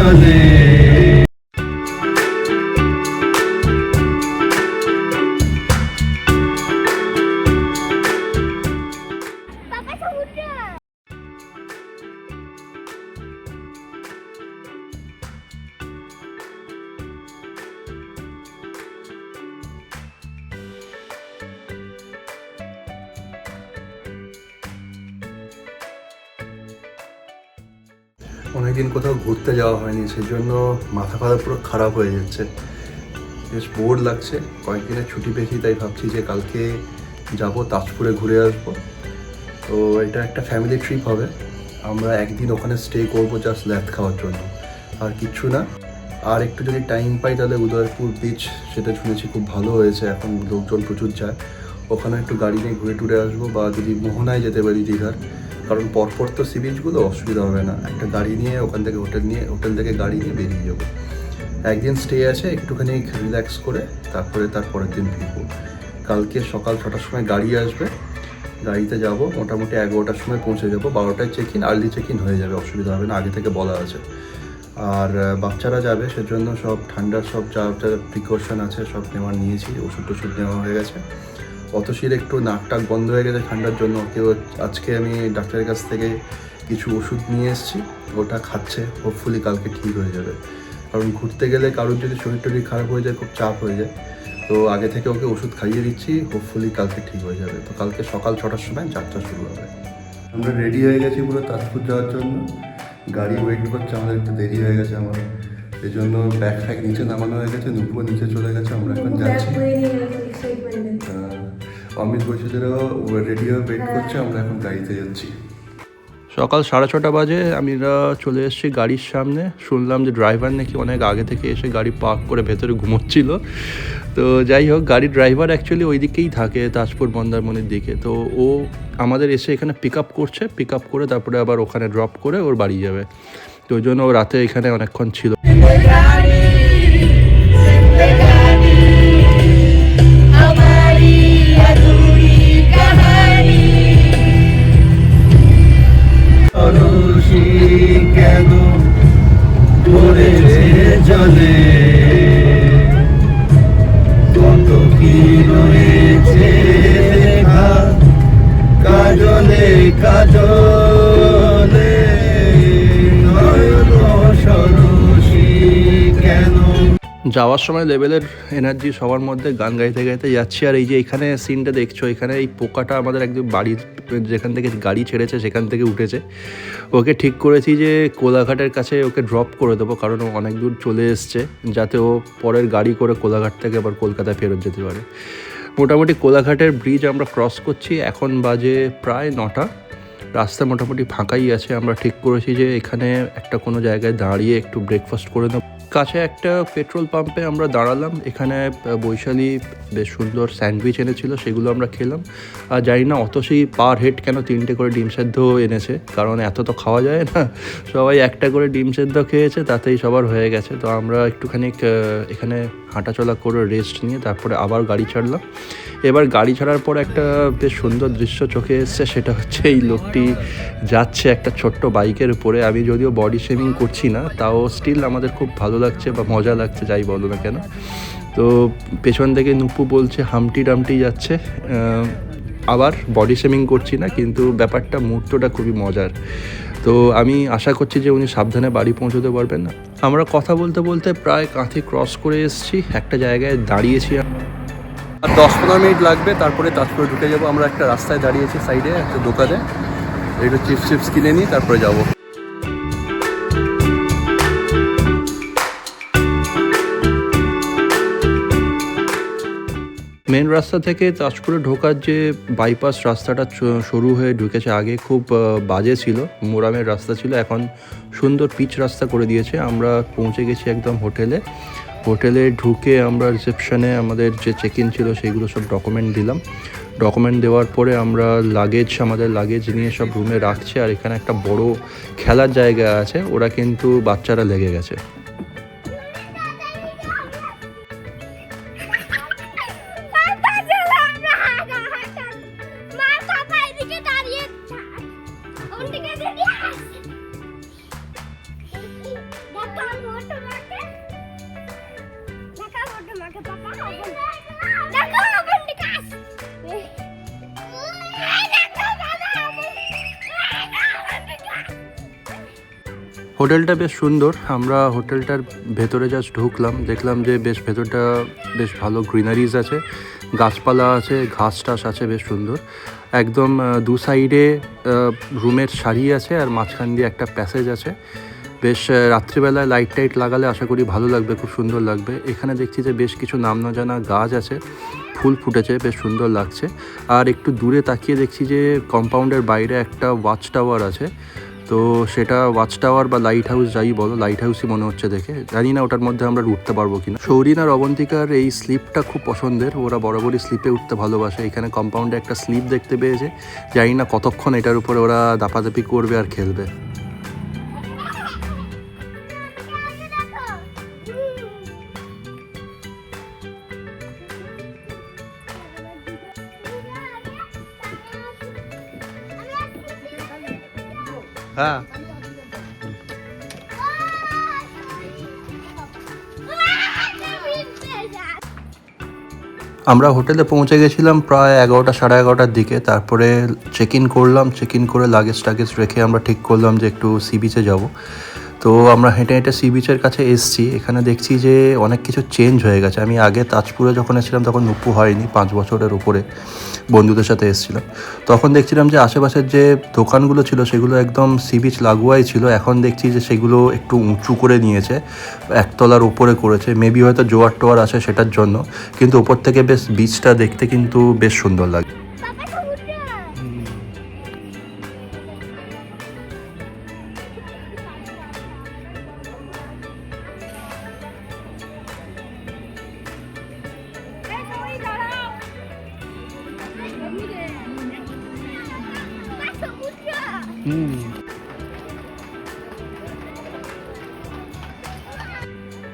জলে অনেকদিন কোথাও ঘুরতে যাওয়া হয়নি সেই জন্য মাথা ফাথা পুরো খারাপ হয়ে যাচ্ছে। বেশ বোর লাগছে, কয়েকদিনের ছুটি পেয়েছি, তাই ভাবছি যে কালকে যাব তাজপুরে ঘুরে আসব। তো এটা একটা ফ্যামিলি ট্রিপ হবে। আমরা একদিন ওখানে স্টে করব জাস্ট ল্যাথ খাওয়ার জন্য। আর কিচ্ছু না। আর একটু যদি টাইম পাই তাহলে উদয়পুর বিচ সেটা শুনেছি খুব ভালো হয়েছে, এখন লোকজন প্রচুর যায়। ওখানে একটু গাড়ি নিয়ে ঘুরে টুরে আসব, বা যদি মোহনায় যেতে পারি দীঘার কারণ পরপর তো সি বিচগুলো অসুবিধা হবে না। একটা গাড়ি নিয়ে, ওখান থেকে হোটেল নিয়ে, হোটেল থেকে গাড়ি নিয়ে বেরিয়ে যাব। একদিন স্টে আছে, একটুখানি রিল্যাক্স করে, তারপরে তার পরের দিন ফিরবো। কালকে সকাল ছটার সময় গাড়ি আসবে, গাড়িতে যাব, মোটামুটি এগারোটার সময় পৌঁছে যাব, বারোটায় check in early check in হয়ে যাবে, অসুবিধা হবে না, আগে থেকে বলা আছে। আর বাচ্চারা যাবে, সেজন্য সব ঠান্ডার সব যা যা প্রিকশন আছে, সব নেওয়ার নিয়েছি ওষুধ টষুধ নেওয়া হয়ে গেছে। অতসীর একটু নাক টাক বন্ধ হয়ে গেছে ঠান্ডার জন্য কেউ আজকে আমি ডাক্তারের কাছ থেকে কিছু ওষুধ নিয়ে এসেছি ওটা খাচ্ছে হোপফুলি কালকে ঠিক হয়ে যাবে। কারণ ঘুরতে গেলে কারোর যদি শরীর টরীর খারাপ হয়ে যায় খুব চাপ হয়ে যায়। তো আগে থেকে ওকে ওষুধ খাইয়ে দিচ্ছি হোপফুলি কালকে ঠিক হয়ে যাবে। তো কালকে সকাল ছটার সময় যাত্রা শুরু হবে। আমরা রেডি হয়ে গেছি পুরো তাজপুর যাওয়ার জন্য। গাড়ি ওয়েট করছে আমাদের একটু দেরি হয়ে গেছে আমার। এই জন্য ব্যাগ ফ্যাগ নিচে নামানো হয়ে গেছে নুপুর নিচে চলে গেছে আমরা এখন যাচ্ছি। অমিত বৈশালীরাও রেডি হয়ে। ওয়েট করছে আমরা এখন গাড়িতে যাচ্ছি। সকাল সাড়ে ছটা বাজে আমরা চলে এসেছি গাড়ির সামনে। শুনলাম যে ড্রাইভার নাকি অনেক আগে থেকে এসে গাড়ি পার্ক করে ভেতরে ঘুমোচ্ছিল। তো যাই হোক গাড়ির ড্রাইভার অ্যাকচুয়ালি ওই দিকেই থাকে তাজপুর মন্দারমণির দিকে। তো ও আমাদের এসে এখানে পিক আপ করছে পিক আপ করে তারপরে আবার ওখানে ড্রপ করে ওর বাড়ি যাবে। তো ওই জন্য ও রাতে এখানে অনেকক্ষণ ছিল। যাওয়ার সময় লেভেলের এনার্জি সবার মধ্যে গান গাইতে গাইতে যাচ্ছি। আর এই যে এখানে সিনটা দেখছ, এখানে এই পোকাটা আমাদের একদম বাড়ির, যেখান থেকে গাড়ি ছেড়েছে সেখান থেকে উঠেছে। ওকে ঠিক করেছি যে কোলাঘাটের কাছে ওকে ড্রপ করে দেবো, কারণ ও অনেক দূর চলে এসছে, যাতে ও পরের গাড়ি করে কোলাঘাট থেকে আবার কলকাতায় ফেরত যেতে পারে। মোটামুটি কোলাঘাটের ব্রিজ আমরা ক্রস করছি, এখন বাজে প্রায় নটা। রাস্তা মোটামুটি ফাঁকাই আছে, আমরা ঠিক করেছি যে এখানে একটা কোনো জায়গায় দাঁড়িয়ে একটু ব্রেকফাস্ট করে নেব। কাছে একটা পেট্রোল পাম্পে আমরা দাঁড়ালাম। এখানে বৈশালী বেশ সুন্দর স্যান্ডউইচ এনেছিল, সেগুলো আমরা খেলাম। আর জানি না অতসই পার হেড কেন তিনটে করে ডিম সেদ্ধ এনেছে, কারণ এত তো খাওয়া যায় না। সবাই একটা করে ডিম সেদ্ধ খেয়েছে, তাতেই সবার হয়ে গেছে। তো আমরা একটুখানি এখানে হাঁটাচলা করে রেস্ট নিয়ে তারপরে আবার গাড়ি ছাড়লাম। এবার গাড়ি ছাড়ার পর একটা বেশ সুন্দর দৃশ্য চোখে এসছে, সেটা হচ্ছে এই লোকটি যাচ্ছে একটা ছোট্ট বাইকের উপরে। আমি যদিও বডি শেমিং করছি না, তাও স্টিল আমাদের খুব ভালো লাগছে বা মজা লাগছে, যাই বলো না কেন। তো পেছন থেকে নুপু বলছে, হামটি ডামটি যাচ্ছে। আবার বডি শেমিং করছি না, কিন্তু ব্যাপারটা, মুহূর্তটা খুবই মজার। তো আমি আশা করছি যে উনি সাবধানে বাড়ি পৌঁছতে পারবেন না। আমরা কথা বলতে বলতে প্রায় কাঁথি ক্রস করে এসেছি, একটা জায়গায় দাঁড়িয়েছি। আর দশ পনেরো মিনিট লাগবে, তারপরে তাজপুরে ঢুকে যাব। আমরা একটা রাস্তায় দাঁড়িয়েছি সাইডে একটা দোকানে। একটু চিপস চিপস কিনে নিই, তারপরে যাব। মেন রাস্তা থেকে তাজপুরে ঢোকার যে বাইপাস রাস্তাটা শুরু হয়ে ঢুকেছে আগে খুব বাজে ছিল। মোরামের রাস্তা ছিল, এখন সুন্দর পিচ রাস্তা করে দিয়েছে। আমরা পৌঁছে গেছি একদম হোটেলে। হোটেলে ঢুকে আমরা রিসেপশনে আমাদের যে চেক ইন ছিল সেইগুলো সব ডকুমেন্ট দিলাম। ডকুমেন্ট দেওয়ার পরে আমরা লাগেজ আমাদের লাগেজ নিয়ে সব রুমে রাখছে। আর এখানে একটা বড় খেলার জায়গা আছে, ওরা কিন্তু বাচ্চারা লেগে গেছে। হোটেলটা বেশ সুন্দর। আমরা হোটেলটার ভেতরে জাস্ট ঢুকলাম। দেখলাম যে বেশ ভেতরটা বেশ ভালো গ্রিনারিজ আছে। গাছপালা আছে, ঘাস টাস আছে, বেশ সুন্দর। একদম দু সাইডে রুমের সারি আছে আর মাঝখান দিয়ে একটা প্যাসেজ আছে। বেশ রাত্রিবেলায় লাইট টাইট লাগালে আশা করি ভালো লাগবে, খুব সুন্দর লাগবে। এখানে দেখছি যে বেশ কিছু নাম না জানা গাছ আছে। ফুল ফুটেছে, বেশ সুন্দর লাগছে। আর একটু দূরে তাকিয়ে দেখছি যে কম্পাউন্ডের বাইরে একটা ওয়াচ টাওয়ার আছে। তো সেটা ওয়াচ টাওয়ার বা লাইট হাউস যাই বলো লাইট হাউসই মনে হচ্ছে দেখে। জানি না ওটার মধ্যে আমরা উঠতে পারব কিনা। সৌরিন আর অবন্তিকার এই স্লিপটা খুব পছন্দের। ওরা বরাবরই স্লিপে উঠতে ভালোবাসে। এখানে কম্পাউন্ডে একটা স্লিপ দেখতে পেয়েছে। জানি না কতক্ষণ এটার উপরে ওরা দাপাদাপি করবে আর খেলবে। হ্যাঁ। আমরা হোটেলে পৌঁছে গেছিলাম প্রায় এগারোটা, সাড়ে এগারোটার দিকে। তারপরে চেক ইন করলাম চেক ইন করে লাগেজ টাগেজ রেখে আমরা ঠিক করলাম যে একটু সি বিচে যাব। তো আমরা হেঁটে হেঁটে সি বিচের কাছে এসছি। এখানে দেখছি যে অনেক কিছু চেঞ্জ হয়ে গেছে। আমি আগে তাজপুরে যখন এসেছিলাম তখন নুপু হয়নি, পাঁচ বছরের উপরে বন্ধুদের সাথে এসেছিলাম। তখন দেখছিলাম যে আশেপাশের যে দোকানগুলো ছিল সেগুলো একদম সি বিচ লাগোয়াই ছিল। এখন দেখছি যে সেগুলো একটু উঁচু করে নিয়েছে, একতলার উপরে করেছে। মেবি হয়তো জোয়ার টোয়ার আছে সেটার জন্য। কিন্তু ওপর থেকে বেশ বিচটা দেখতে কিন্তু বেশ সুন্দর লাগে।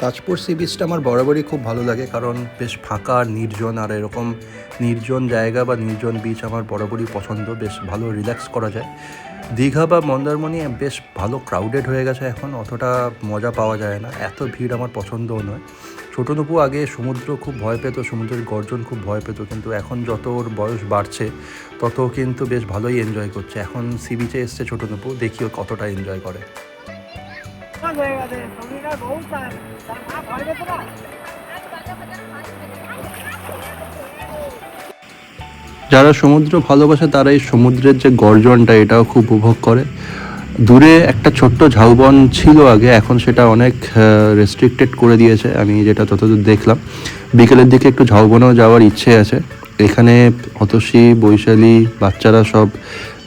তাজপুর সি বিচটা আমার বরাবরই খুব ভালো লাগে, কারণ বেশ ফাঁকা, নির্জন, আর এরকম নির্জন জায়গা বা নির্জন বিচ আমার বরাবরই পছন্দ। বেশ ভালো রিল্যাক্স করা যায়। দীঘা বা মন্দারমণি বেশ ভালো ক্রাউডেড হয়ে গেছে এখন, অতটা মজা পাওয়া যায় না। এত ভিড় আমার পছন্দও নয়। ছোটো নুপু আগে সমুদ্র খুব ভয় পেত, সমুদ্রের গর্জন খুব ভয় পেত, কিন্তু এখন যত ওর বয়স বাড়ছে, তত কিন্তু বেশ ভালোই এনজয় করছে। এখন সি বিচে এসছে ছোটো নুপু দেখি ও কতটা এনজয় করে। যারা সমুদ্র ভালোবাসে তারা এই সমুদ্রের যে গর্জনটা, এটাও খুব উপভোগ করে। দূরে একটা ছোট্ট ঝাউবন ছিল আগে, এখন সেটা অনেক রেস্ট্রিক্টেড করে দিয়েছে। আমি যেটা ততদূর দেখলাম। বিকেলের দিকে একটু ঝাউবনেও যাওয়ার ইচ্ছে আছে। এখানে অতসী, বৈশালী বাচ্চারা সব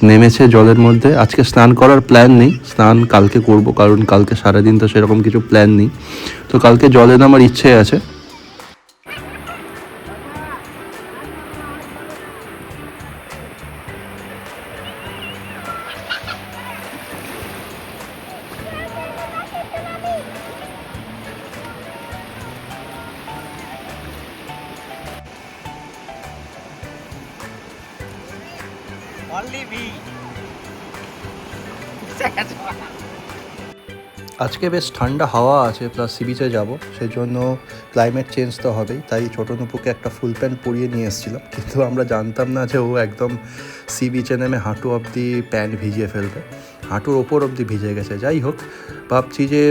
নেমেছে জলের মধ্যে। আজকে স্নান করার প্ল্যান নেই। স্নান কালকে করব, কারণ কালকে সারাদিন তো সেরকম কিছু প্ল্যান নেই। তো কালকে জলে নামার ইচ্ছে আছে। আজকে বেশ ঠান্ডা হাওয়া আছে প্লাস সি বিচে যাব সেই জন্য ক্লাইমেট চেঞ্জ তো হবেই, তাই ছোটো নুপুকে একটা ফুল প্যান্ট পরিয়ে নিয়ে এসেছিলাম, কিন্তু আমরা জানতাম না যে ও একদম সি বিচে নেমে হাঁটু অবধি প্যান্ট ভিজিয়ে ফেলবে, হাঁটুর ওপর অবধি ভিজে গেছে, যাই হোক, ভাবছি যে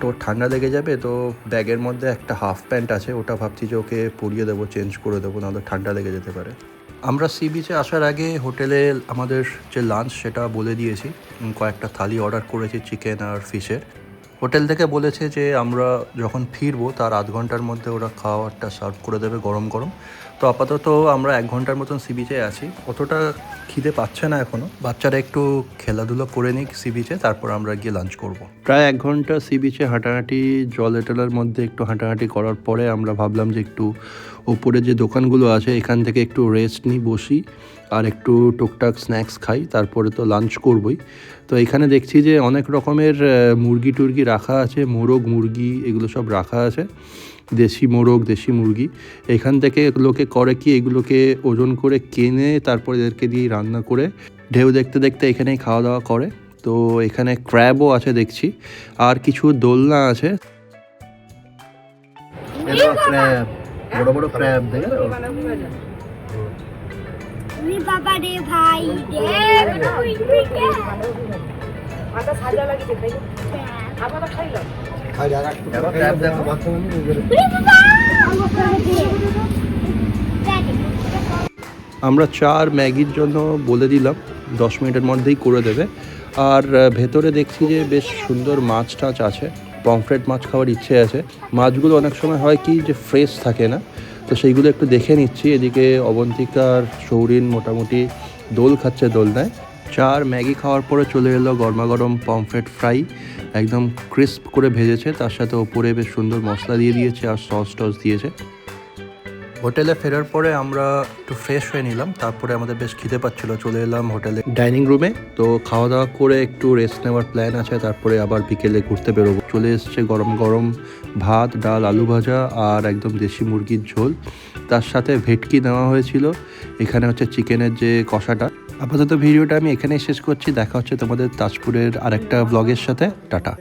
তোর ঠান্ডা লেগে যাবে, তো ব্যাগের মধ্যে একটা হাফ প্যান্ট আছে, ওটা ভাবছি যে ওকে পরিয়ে দেবো চেঞ্জ করে দেবো, নাহলে ঠান্ডা লেগে যেতে পারে। আমরা সি বিচে আসার আগে হোটেলে আমাদের যে লাঞ্চ সেটা বলে দিয়েছি। কয়েকটা থালি অর্ডার করেছি চিকেন আর ফিশের হোটেল থেকে বলেছে যে আমরা যখন ফিরবো, তার আধ ঘণ্টার মধ্যে ওরা খাওয়ারটা সার্ভ করে দেবে গরম গরম। তো আপাতত আমরা এক ঘণ্টার মতন সি বিচে আছি। অতটা খিদে পাচ্ছে না এখনও বাচ্চারা একটু খেলাধুলো করে নিক সি বিচে তারপর আমরা গিয়ে লাঞ্চ করব। প্রায় এক ঘণ্টা সি বিচে হাঁটাহাঁটি, জল এটেলার মধ্যে একটু হাঁটাহাঁটি করার পরে আমরা ভাবলাম যে একটু ওপরে যে দোকানগুলো আছে, এখান থেকে একটু রেস্ট নিই, বসি আর একটু টুকটাক স্ন্যাক্স খাই, তারপরে তো লাঞ্চ করবই। তো এখানে দেখছি যে অনেক রকমের মুরগি টুরগি রাখা আছে, মোরগ, মুরগি এগুলো সব রাখা আছে। দেশি মোরগ দেশি মুরগি এখান থেকে লোকে করে কি এগুলোকে ওজন করে কিনে তারপরে এদেরকে দিয়ে রান্না করে ঢেউ দেখতে দেখতে এখানেই খাওয়া দাওয়া করে। তো এখানে ক্র্যাবও আছে দেখছি আর কিছু দোলনা আছে। বড় বড় ক্র্যাব বাবা রে ভাই রে আমরা চার ম্যাগির জন্য বলে দিলাম দশ মিনিটের মধ্যেই করে দেবে। আর ভেতরে দেখছি যে বেশ সুন্দর মাছ টাছ আছে পমফ্রেট মাছ খাওয়ার ইচ্ছে আছে। মাছগুলো অনেক সময় হয় কি যে ফ্রেশ থাকে না তো সেইগুলো একটু দেখে নিচ্ছি। এদিকে অবন্তিকার সৌরিন মোটামুটি দোল খাচ্ছে দোলনায়। চার ম্যাগি খাওয়ার পরে চলে এলো গরমা গরম পমফ্রেট ফ্রাই। একদম ক্রিস্প করে ভেজেছে, তার সাথে ওপরে বেশ সুন্দর মশলা দিয়ে দিয়েছে আর সস টস দিয়েছে। হোটেলে ফেরার পরে আমরা একটু ফ্রেশ হয়ে নিলাম, তারপরে আমাদের বেশ খিদে পাচ্ছিল, চলে এলাম হোটেলে ডাইনিং রুমে তো খাওয়া দাওয়া করে একটু রেস্ট নেওয়ার প্ল্যান আছে, তারপরে আবার বিকেলে ঘুরতে বেরোবো। চলে এসছে গরম গরম ভাত, ডাল, আলু ভাজা আর একদম দেশি মুরগির ঝোল। তার সাথে ভেটকি নেওয়া হয়েছিল, এখানে হচ্ছে চিকেনের যে কষাটা। আপাতত ভিডিওটা আমি এখানেই শেষ করছি। দেখা হচ্ছে তোমাদের তাজপুরের আরেকটা ব্লগের সাথে। টাটা।